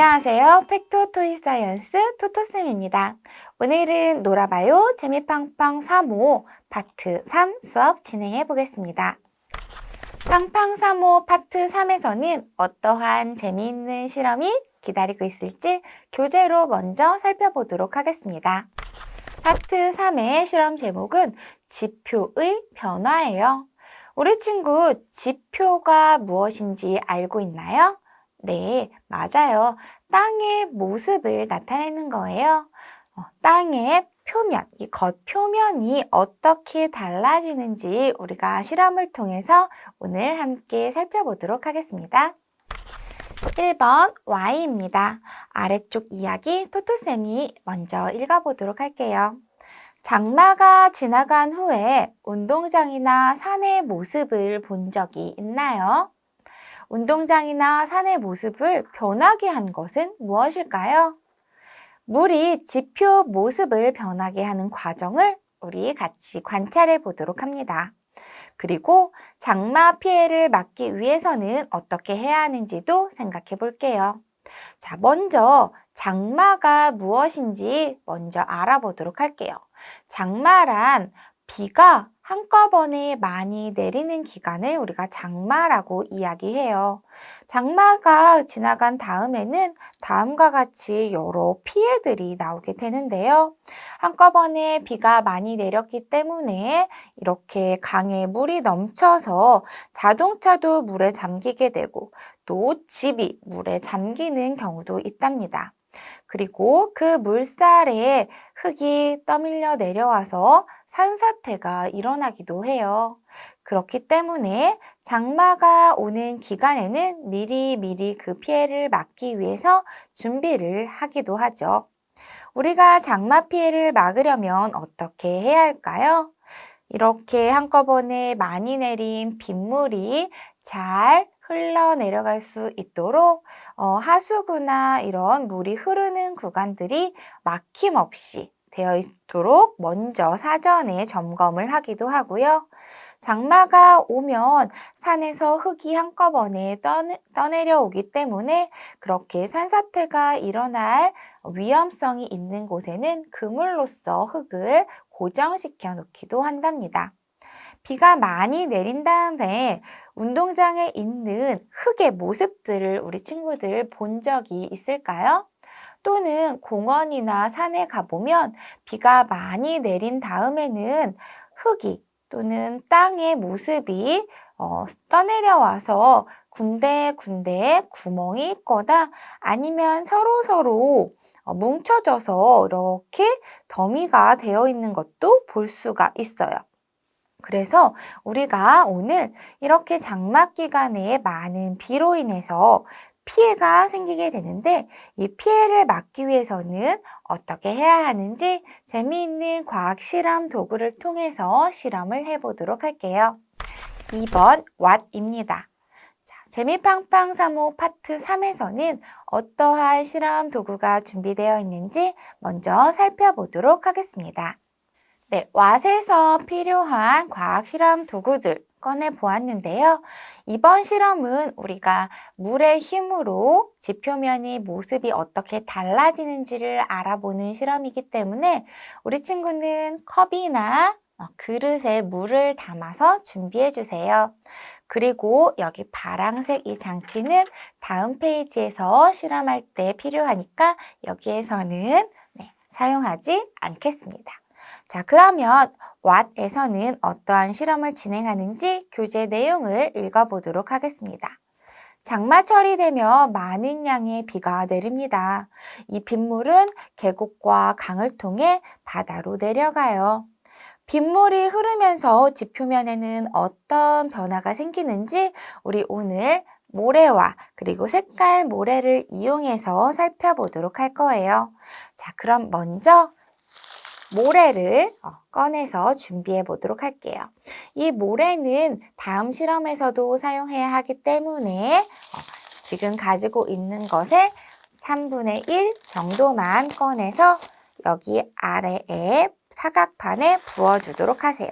안녕하세요. 팩토 토이 사이언스 토토쌤입니다. 오늘은 놀아봐요. 재미팡팡 3호 파트 3 수업 진행해 보겠습니다. 팡팡 3호 파트 3에서는 어떠한 재미있는 실험이 기다리고 있을지 교재로 먼저 살펴보도록 하겠습니다. 파트 3의 실험 제목은 지표의 변화예요. 우리 친구 지표가 무엇인지 알고 있나요? 네, 맞아요. 땅의 모습을 나타내는 거예요. 어, 땅의 표면, 이 겉표면이 어떻게 달라지는지 우리가 실험을 통해서 오늘 함께 살펴보도록 하겠습니다. 1번 Y입니다. 아래쪽 이야기 토토쌤이 먼저 읽어보도록 할게요. 장마가 지나간 후에 운동장이나 산의 모습을 본 적이 있나요? 운동장이나 산의 모습을 변하게 한 것은 무엇일까요? 물이 지표 모습을 변하게 하는 과정을 우리 같이 관찰해 보도록 합니다. 그리고 장마 피해를 막기 위해서는 어떻게 해야 하는지도 생각해 볼게요. 자, 먼저 장마가 무엇인지 먼저 알아보도록 할게요. 장마란 비가 한꺼번에 많이 내리는 기간을 우리가 장마라고 이야기해요. 장마가 지나간 다음에는 다음과 같이 여러 피해들이 나오게 되는데요. 한꺼번에 비가 많이 내렸기 때문에 이렇게 강에 물이 넘쳐서 자동차도 물에 잠기게 되고 또 집이 물에 잠기는 경우도 있답니다. 그리고 그 물살에 흙이 떠밀려 내려와서 산사태가 일어나기도 해요. 그렇기 때문에 장마가 오는 기간에는 미리 미리 그 피해를 막기 위해서 준비를 하기도 하죠. 우리가 장마 피해를 막으려면 어떻게 해야 할까요? 이렇게 한꺼번에 많이 내린 빗물이 잘 흘러내려갈 수 있도록 어, 하수구나 이런 물이 흐르는 구간들이 막힘없이 되어 있도록 먼저 사전에 점검을 하기도 하고요. 장마가 오면 산에서 흙이 한꺼번에 떠내, 떠내려오기 때문에 그렇게 산사태가 일어날 위험성이 있는 곳에는 그물로써 흙을 고정시켜 놓기도 한답니다. 비가 많이 내린 다음에 운동장에 있는 흙의 모습들을 우리 친구들 본 적이 있을까요? 또는 공원이나 산에 가보면 비가 많이 내린 다음에는 흙이 또는 땅의 모습이 어, 떠내려와서 군데군데 구멍이 있거나 아니면 서로 서로 어, 뭉쳐져서 이렇게 더미가 되어 있는 것도 볼 수가 있어요. 그래서 우리가 오늘 이렇게 장마 기간에 많은 비로 인해서 피해가 생기게 되는데 이 피해를 막기 위해서는 어떻게 해야 하는지 재미있는 과학 실험 도구를 통해서 실험을 해보도록 할게요. 2번 what입니다. 자, 재미팡팡 3호 파트 3에서는 어떠한 실험 도구가 준비되어 있는지 먼저 살펴보도록 하겠습니다. 네, 왓에서 필요한 과학 실험 도구들 꺼내 보았는데요. 이번 실험은 우리가 물의 힘으로 지표면의 모습이 어떻게 달라지는지를 알아보는 실험이기 때문에 우리 친구는 컵이나 어, 그릇에 물을 담아서 준비해 주세요. 그리고 여기 파랑색 이 장치는 다음 페이지에서 실험할 때 필요하니까 여기에서는 네, 사용하지 않겠습니다. 자, 그러면 what에서는 어떠한 실험을 진행하는지 교재 내용을 읽어보도록 하겠습니다. 장마철이 되면 많은 양의 비가 내립니다. 이 빗물은 계곡과 강을 통해 바다로 내려가요. 빗물이 흐르면서 지표면에는 어떤 변화가 생기는지 우리 오늘 모래와 그리고 색깔 모래를 이용해서 살펴보도록 할 거예요. 자, 그럼 먼저 모래를 어, 꺼내서 준비해 보도록 할게요. 이 모래는 다음 실험에서도 사용해야 하기 때문에 어, 지금 가지고 있는 것의 3분의 1 정도만 꺼내서 여기 아래에 사각판에 부어주도록 하세요.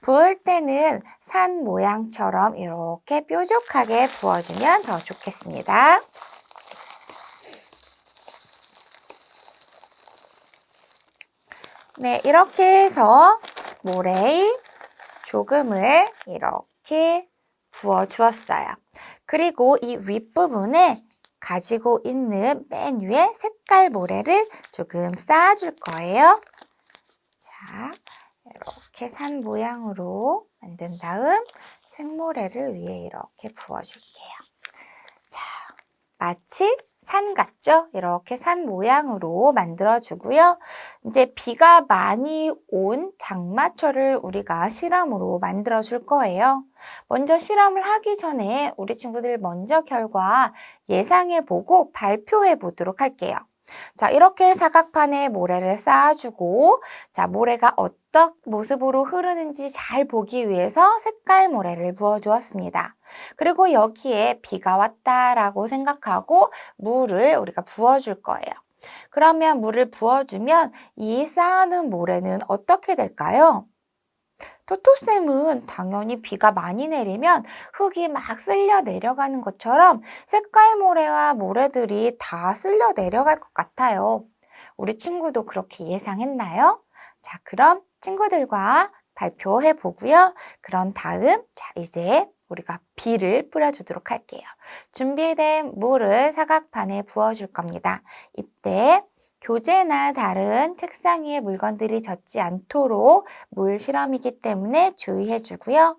부을 때는 산 모양처럼 이렇게 뾰족하게 부어주면 더 좋겠습니다. 네, 이렇게 해서 모래의 조금을 이렇게 부어 주었어요. 그리고 이 윗부분에 가지고 있는 맨 위에 색깔 모래를 조금 쌓아줄 거예요. 자, 이렇게 산 모양으로 만든 다음 생모래를 위에 이렇게 부어줄게요. 자, 마치 산 같죠? 이렇게 산 모양으로 만들어주고요. 이제 비가 많이 온 장마철을 우리가 실험으로 만들어줄 거예요. 먼저 실험을 하기 전에 우리 친구들 먼저 결과 예상해보고 발표해 보도록 할게요. 자, 이렇게 사각판에 모래를 쌓아주고, 자, 모래가 어떤 모습으로 흐르는지 잘 보기 위해서 색깔 모래를 부어주었습니다. 그리고 여기에 비가 왔다라고 생각하고 물을 우리가 부어줄 거예요. 그러면 물을 부어주면 이 쌓아놓은 모래는 어떻게 될까요? 토토쌤은 당연히 비가 많이 내리면 흙이 막 쓸려 내려가는 것처럼 색깔 모래와 모래들이 다 쓸려 내려갈 것 같아요. 우리 친구도 그렇게 예상했나요? 자, 그럼 친구들과 발표해 보고요. 그런 다음, 자, 이제 우리가 비를 뿌려주도록 할게요. 준비된 물을 사각판에 부어줄 겁니다. 이때 교재나 다른 책상 위에 물건들이 젖지 않도록 물 실험이기 때문에 주의해 주고요.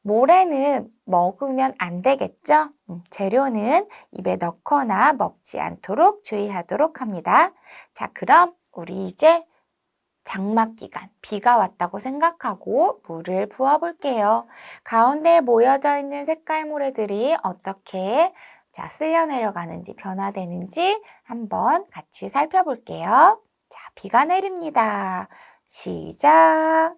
모래는 먹으면 안 되겠죠? 음, 재료는 입에 넣거나 먹지 않도록 주의하도록 합니다. 자, 그럼 우리 이제 장막 기간, 비가 왔다고 생각하고 물을 부어 볼게요. 가운데 모여져 있는 색깔 모래들이 어떻게 자, 쓸려 내려가는지 변화되는지 한번 같이 살펴볼게요. 자, 비가 내립니다. 시작.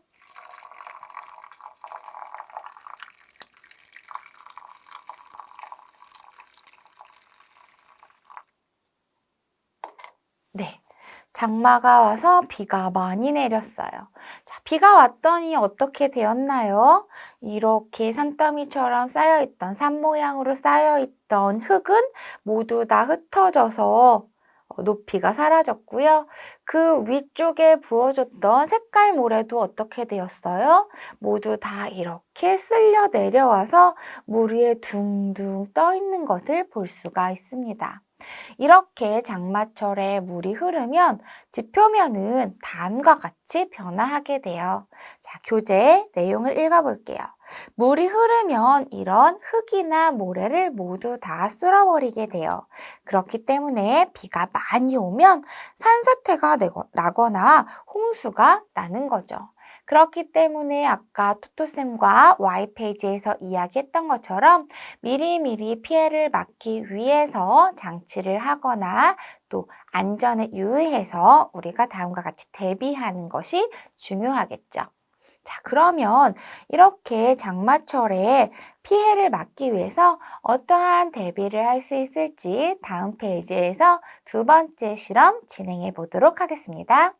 네. 장마가 와서 비가 많이 내렸어요. 자, 비가 왔더니 어떻게 되었나요? 이렇게 산더미처럼 쌓여있던, 산 모양으로 쌓여있던 흙은 모두 다 흩어져서 높이가 사라졌고요. 그 위쪽에 부어줬던 색깔 모래도 어떻게 되었어요? 모두 다 이렇게 쓸려 내려와서 물 위에 둥둥 떠 있는 것을 볼 수가 있습니다. 이렇게 장마철에 물이 흐르면 지표면은 다음과 같이 변화하게 돼요. 자, 교재 내용을 읽어볼게요. 물이 흐르면 이런 흙이나 모래를 모두 다 쓸어버리게 돼요. 그렇기 때문에 비가 많이 오면 산사태가 나거나 홍수가 나는 거죠. 그렇기 때문에 아까 토토쌤과 Y페이지에서 이야기했던 것처럼 미리미리 피해를 막기 위해서 장치를 하거나 또 안전에 유의해서 우리가 다음과 같이 대비하는 것이 중요하겠죠. 자, 그러면 이렇게 장마철에 피해를 막기 위해서 어떠한 대비를 할 수 있을지 다음 페이지에서 두 번째 실험 진행해 보도록 하겠습니다.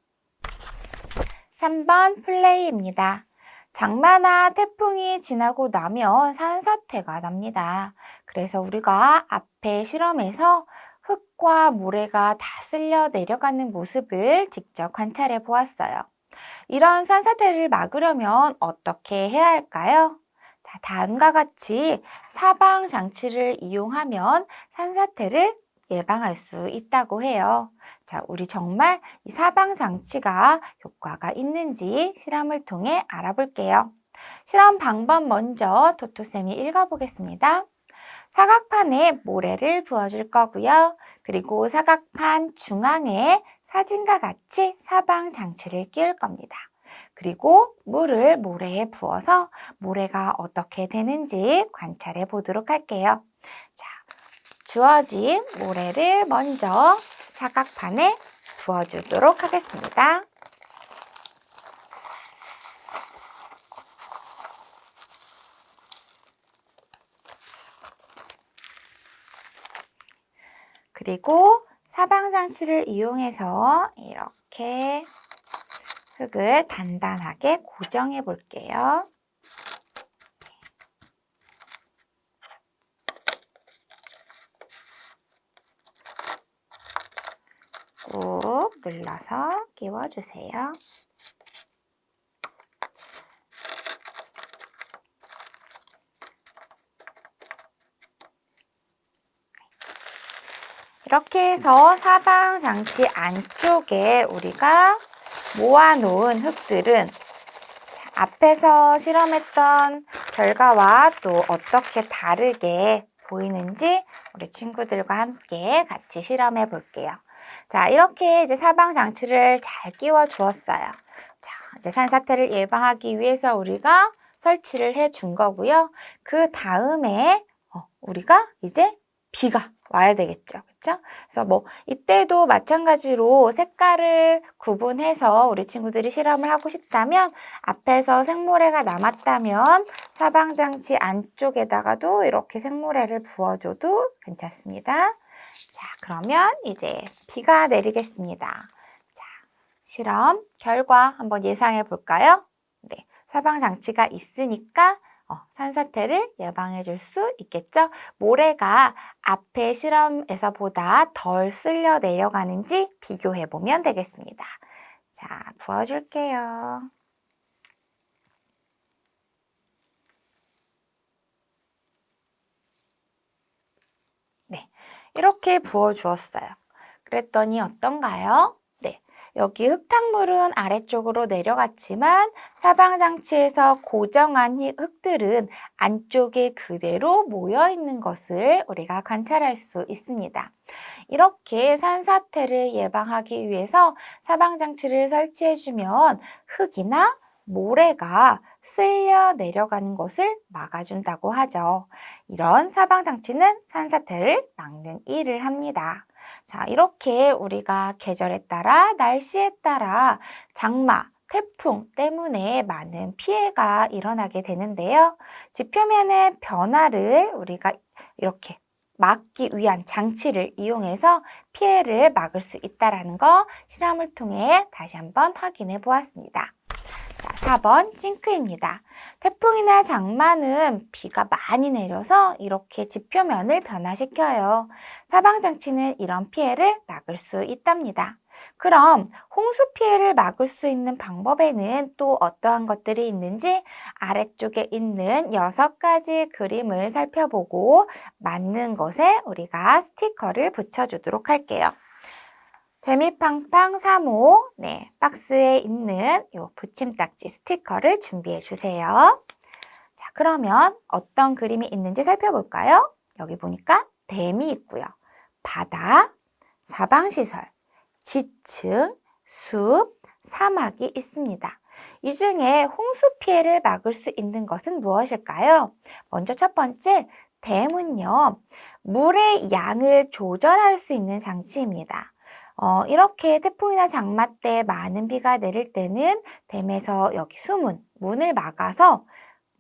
3번 플레이입니다. 장마나 태풍이 지나고 나면 산사태가 납니다. 그래서 우리가 앞에 실험에서 흙과 모래가 다 쓸려 내려가는 모습을 직접 관찰해 보았어요. 이런 산사태를 막으려면 어떻게 해야 할까요? 자, 다음과 같이 사방 장치를 이용하면 산사태를 예방할 수 있다고 해요. 자, 우리 정말 이 사방 장치가 효과가 있는지 실험을 통해 알아볼게요. 실험 방법 먼저 토토쌤이 읽어보겠습니다. 사각판에 모래를 부어줄 거고요. 그리고 사각판 중앙에 사진과 같이 사방 장치를 끼울 겁니다. 그리고 물을 모래에 부어서 모래가 어떻게 되는지 관찰해 보도록 할게요. 자, 주어진 모래를 먼저 사각판에 부어주도록 하겠습니다. 그리고 사방장치를 이용해서 이렇게 흙을 단단하게 고정해 볼게요. 눌러서 끼워주세요. 이렇게 해서 사방 장치 안쪽에 우리가 모아놓은 흙들은 자, 앞에서 실험했던 결과와 또 어떻게 다르게 보이는지 우리 친구들과 함께 같이 실험해 볼게요. 자, 이렇게 이제 사방 장치를 잘 끼워 주었어요. 자, 이제 산사태를 예방하기 위해서 우리가 설치를 해 준 거고요. 그 다음에 어, 우리가 이제 비가 와야 되겠죠. 그렇죠? 그래서 뭐 이때도 마찬가지로 색깔을 구분해서 우리 친구들이 실험을 하고 싶다면 앞에서 생모래가 남았다면 사방장치 안쪽에다가도 이렇게 생모래를 부어줘도 괜찮습니다. 자, 그러면 이제 비가 내리겠습니다. 자, 실험 결과 한번 예상해 볼까요? 네, 사방 장치가 있으니까 어, 산사태를 예방해 줄 수 있겠죠? 모래가 앞에 실험에서보다 덜 쓸려 내려가는지 비교해 보면 되겠습니다. 자, 부어줄게요. 네, 이렇게 부어 주었어요. 그랬더니 어떤가요? 네, 여기 흙탕물은 아래쪽으로 내려갔지만 사방장치에서 고정한 이 흙들은 안쪽에 그대로 모여 있는 것을 우리가 관찰할 수 있습니다. 이렇게 산사태를 예방하기 위해서 사방장치를 설치해주면 흙이나 모래가 쓸려 내려가는 것을 막아준다고 하죠. 이런 사방장치는 산사태를 막는 일을 합니다. 자, 이렇게 우리가 계절에 따라, 날씨에 따라 장마, 태풍 때문에 많은 피해가 일어나게 되는데요. 지표면의 변화를 우리가 이렇게 막기 위한 장치를 이용해서 피해를 막을 수 있다는 거 실험을 통해 다시 한번 확인해 보았습니다. 자, 4번 싱크입니다. 태풍이나 장마는 비가 많이 내려서 이렇게 지표면을 변화시켜요. 사방장치는 이런 피해를 막을 수 있답니다. 그럼 홍수 피해를 막을 수 있는 방법에는 또 어떠한 것들이 있는지 아래쪽에 있는 여섯 가지 그림을 살펴보고 맞는 것에 우리가 스티커를 붙여주도록 할게요. 재미팡팡 3호 네, 박스에 있는 요 붙임딱지 스티커를 준비해 주세요. 자, 그러면 어떤 그림이 있는지 살펴볼까요? 여기 보니까 댐이 있고요. 바다, 사방시설, 지층, 숲, 사막이 있습니다. 이 중에 홍수 피해를 막을 수 있는 것은 무엇일까요? 먼저 첫 번째, 댐은요, 물의 양을 조절할 수 있는 장치입니다. 어, 이렇게 태풍이나 장마 때 많은 비가 내릴 때는 댐에서 여기 수문, 문을 막아서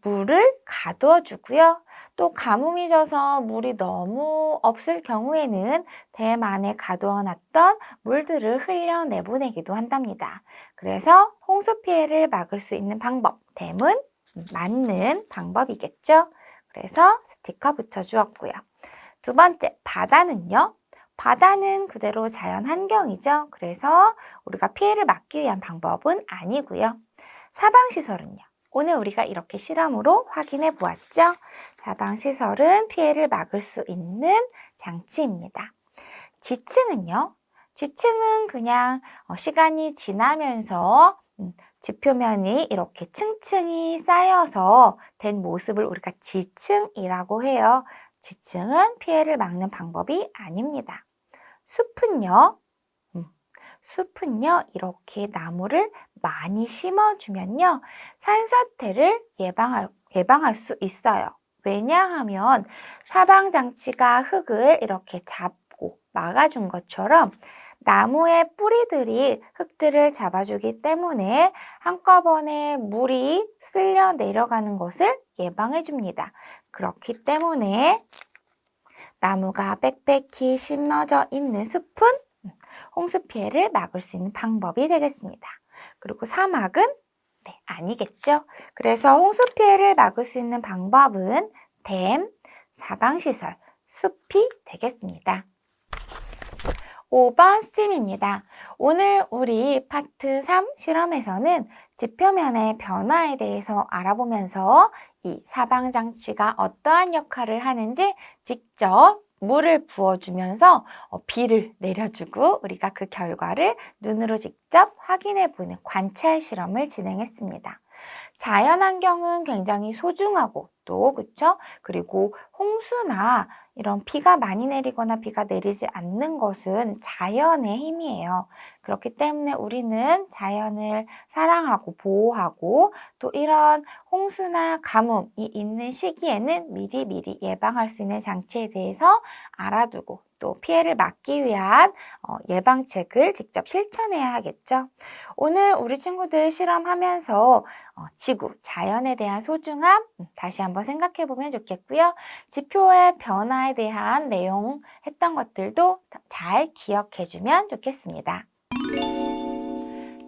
물을 가두어 주고요. 또 가뭄이 져서 물이 너무 없을 경우에는 댐 안에 가두어 놨던 물들을 흘려 내보내기도 한답니다. 그래서 홍수 피해를 막을 수 있는 방법, 댐은 맞는 방법이겠죠. 그래서 스티커 붙여주었고요. 두 번째, 바다는요. 바다는 그대로 자연 환경이죠. 그래서 우리가 피해를 막기 위한 방법은 아니고요. 사방시설은요. 오늘 우리가 이렇게 실험으로 확인해 보았죠. 사방시설은 피해를 막을 수 있는 장치입니다. 지층은요. 지층은 그냥 어, 시간이 지나면서 음, 지표면이 이렇게 층층이 쌓여서 된 모습을 우리가 지층이라고 해요. 지층은 피해를 막는 방법이 아닙니다. 숲은요, 음, 숲은요, 이렇게 나무를 많이 심어주면요, 산사태를 예방할, 예방할 수 있어요. 왜냐하면 사방장치가 흙을 이렇게 잡고 막아준 것처럼 나무의 뿌리들이 흙들을 잡아주기 때문에 한꺼번에 물이 쓸려 내려가는 것을 예방해 줍니다. 그렇기 때문에 나무가 빽빽히 심어져 있는 숲은 홍수 피해를 막을 수 있는 방법이 되겠습니다. 그리고 사막은 네, 아니겠죠? 그래서 홍수 피해를 막을 수 있는 방법은 댐, 사방시설, 숲이 되겠습니다. 5번 스팀입니다. 오늘 우리 파트 3 실험에서는 지표면의 변화에 대해서 알아보면서 이 사방장치가 어떠한 역할을 하는지 직접 물을 부어주면서 어, 비를 내려주고 우리가 그 결과를 눈으로 직접 확인해 보는 관찰 실험을 진행했습니다. 자연환경은 굉장히 소중하고 또 그쵸? 그리고 홍수나 이런 비가 많이 내리거나 비가 내리지 않는 것은 자연의 힘이에요. 그렇기 때문에 우리는 자연을 사랑하고 보호하고 또 이런 홍수나 가뭄이 있는 시기에는 미리미리 예방할 수 있는 장치에 대해서 알아두고 또 피해를 막기 위한 어, 예방책을 직접 실천해야 하겠죠. 오늘 우리 친구들 실험하면서 어, 지구, 자연에 대한 소중함 음, 다시 한번 생각해 보면 좋겠고요. 지표의 변화에 대한 내용 했던 것들도 잘 기억해 주면 좋겠습니다.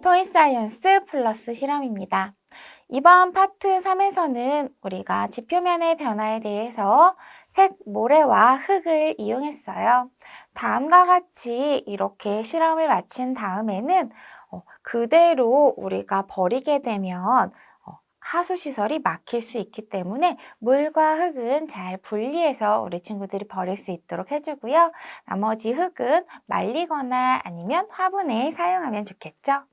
토이사이언스 플러스 실험입니다. 이번 파트 3에서는 우리가 지표면의 변화에 대해서 색 모래와 흙을 이용했어요. 다음과 같이 이렇게 실험을 마친 다음에는 어, 그대로 우리가 버리게 되면 어, 하수시설이 막힐 수 있기 때문에 물과 흙은 잘 분리해서 우리 친구들이 버릴 수 있도록 해주고요. 나머지 흙은 말리거나 아니면 화분에 사용하면 좋겠죠.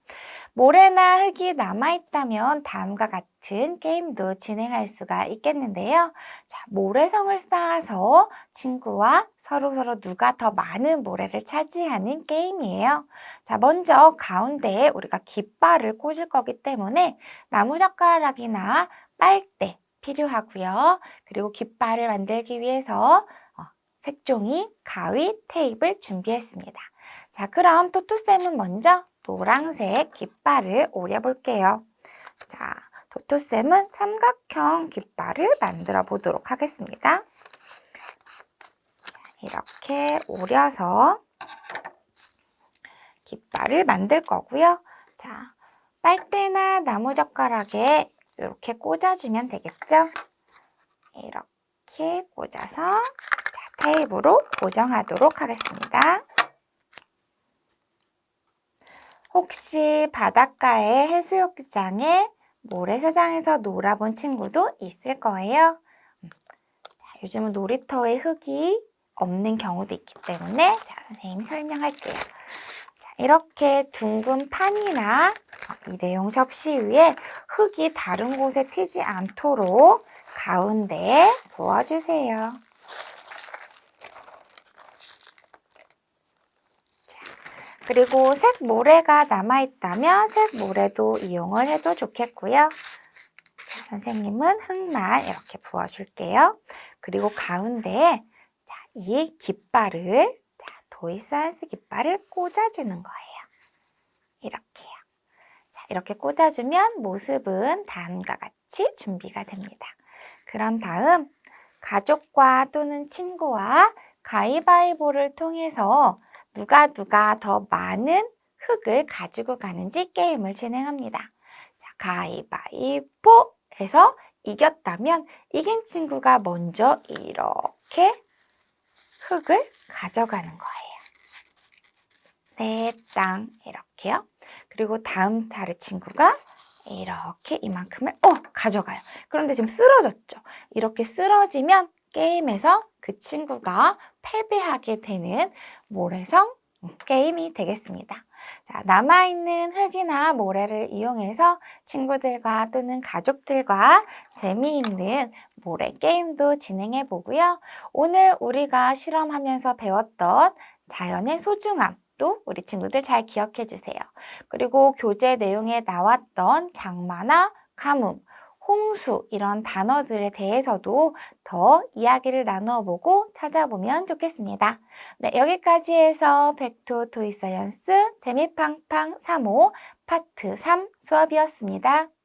모래나 흙이 남아있다면 다음과 같은 게임도 진행할 수가 있겠는데요. 자, 모래성을 쌓아서 친구와 서로 서로 누가 더 많은 모래를 차지하는 게임이에요. 자, 먼저 가운데에 우리가 깃발을 꽂을 거기 때문에 나무젓가락이나 빨대 필요하고요. 그리고 깃발을 만들기 위해서 어, 색종이, 가위, 테이프를 준비했습니다. 자, 그럼 토토쌤은 먼저 노란색 깃발을 오려볼게요. 자, 도토쌤은 삼각형 깃발을 만들어 보도록 하겠습니다. 자, 이렇게 오려서 깃발을 만들 거고요. 자, 빨대나 나무젓가락에 이렇게 꽂아주면 되겠죠? 이렇게 꽂아서 자, 테이프로 고정하도록 하겠습니다. 혹시 바닷가의 해수욕장에 모래사장에서 놀아본 친구도 있을 거예요. 음, 자, 요즘은 놀이터에 흙이 없는 경우도 있기 때문에 자, 선생님이 설명할게요. 자, 이렇게 둥근 판이나 일회용 접시 위에 흙이 다른 곳에 튀지 않도록 가운데에 부어주세요. 그리고 색 모래가 남아있다면 색 모래도 이용을 해도 좋겠고요. 자, 선생님은 흙만 이렇게 부어줄게요. 그리고 가운데에 자, 이 깃발을 자, 도이사이언스 깃발을 꽂아주는 거예요. 이렇게요. 자, 이렇게 꽂아주면 모습은 다음과 같이 준비가 됩니다. 그런 다음 가족과 또는 친구와 가위바위보를 통해서 누가 누가 더 많은 흙을 가지고 가는지 게임을 진행합니다. 자, 가위바위보 해서 이겼다면 이긴 친구가 먼저 이렇게 흙을 가져가는 거예요. 네, 땅 이렇게요. 그리고 다음 차례 친구가 이렇게 이만큼을 어 가져가요. 그런데 지금 쓰러졌죠. 이렇게 쓰러지면 게임에서 그 친구가 패배하게 되는 모래성 게임이 되겠습니다. 자, 남아있는 흙이나 모래를 이용해서 친구들과 또는 가족들과 재미있는 모래 게임도 진행해 보고요. 오늘 우리가 실험하면서 배웠던 자연의 소중함, 또 우리 친구들 잘 기억해 주세요. 그리고 교재 내용에 나왔던 장마나 가뭄, 홍수 이런 단어들에 대해서도 더 이야기를 나누어 보고 찾아보면 좋겠습니다. 네, 여기까지 해서 벡토 토이사이언스 재미팡팡 3호 파트 3 수업이었습니다.